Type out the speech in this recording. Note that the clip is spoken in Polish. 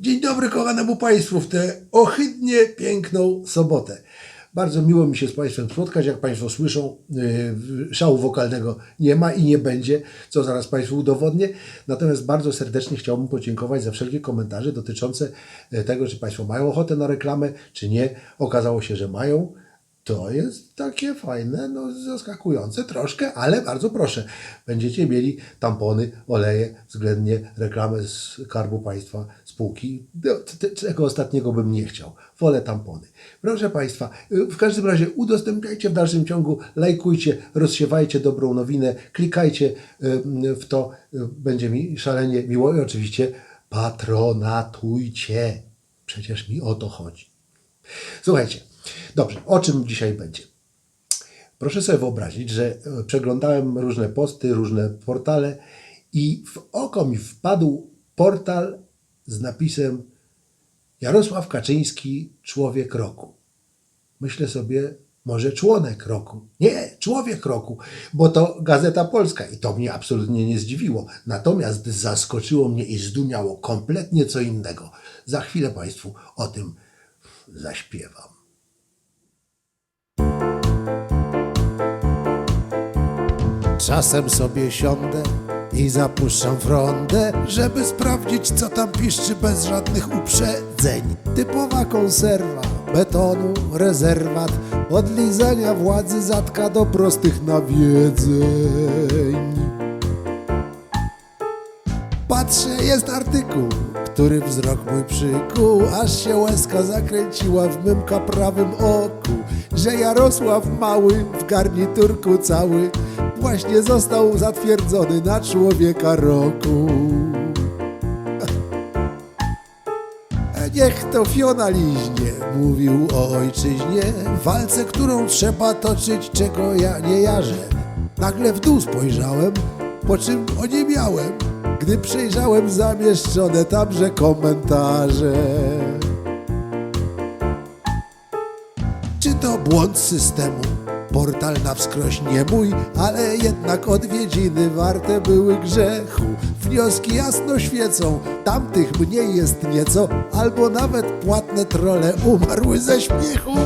Dzień dobry kochanemu Państwu w tę ohydnie piękną sobotę. Bardzo miło mi się z Państwem spotkać. Jak Państwo słyszą, yy, szału wokalnego nie ma i nie będzie, co zaraz Państwu udowodnię. Natomiast bardzo serdecznie chciałbym podziękować za wszelkie komentarze dotyczące e, tego, czy Państwo mają ochotę na reklamę, czy nie. Okazało się, że mają. To jest takie fajne, no zaskakujące troszkę, ale bardzo proszę. Będziecie mieli tampony, oleje, względnie reklamę z Karbu Państwa spółki. No, Tego ostatniego bym nie chciał. Wolę tampony. Proszę Państwa, y, w każdym razie udostępniajcie w dalszym ciągu, lajkujcie, rozsiewajcie dobrą nowinę, klikajcie y, w to, y, będzie mi szalenie miło i oczywiście patronatujcie. Przecież mi o to chodzi. Słuchajcie, dobrze, o czym dzisiaj będzie? Proszę sobie wyobrazić, że e, przeglądałem różne posty, różne portale i w oko mi wpadł portal z napisem Jarosław Kaczyński, człowiek roku. Myślę sobie, może członek roku. Nie, człowiek roku, bo to Gazeta Polska i to mnie absolutnie nie zdziwiło. Natomiast zaskoczyło mnie i zdumiało kompletnie co innego. Za chwilę Państwu o tym zaśpiewam. Czasem sobie siądę i zapuszczam frondę, żeby sprawdzić, co tam piszczy bez żadnych uprzedzeń. Typowa konserwa, betonu, rezerwat, od lizania władzy zatka do prostych nawiedzeń. Patrzę, jest artykuł, który wzrok mój przykuł, aż się łezka zakręciła w mym kaprawym oku, że Jarosław Mały w garniturku cały właśnie został zatwierdzony na człowieka roku. Niech to Fiona liźnie, mówił o ojczyźnie, walce, którą trzeba toczyć, czego ja nie jarzę. Nagle w dół spojrzałem, po czym oniemiałem, gdy przejrzałem zamieszczone tamże komentarze. Czy to błąd systemu? Portal na wskroś nie mój, ale jednak odwiedziny warte były grzechu. Wnioski jasno świecą, tamtych mniej jest nieco, albo nawet płatne trole umarły ze śmiechu.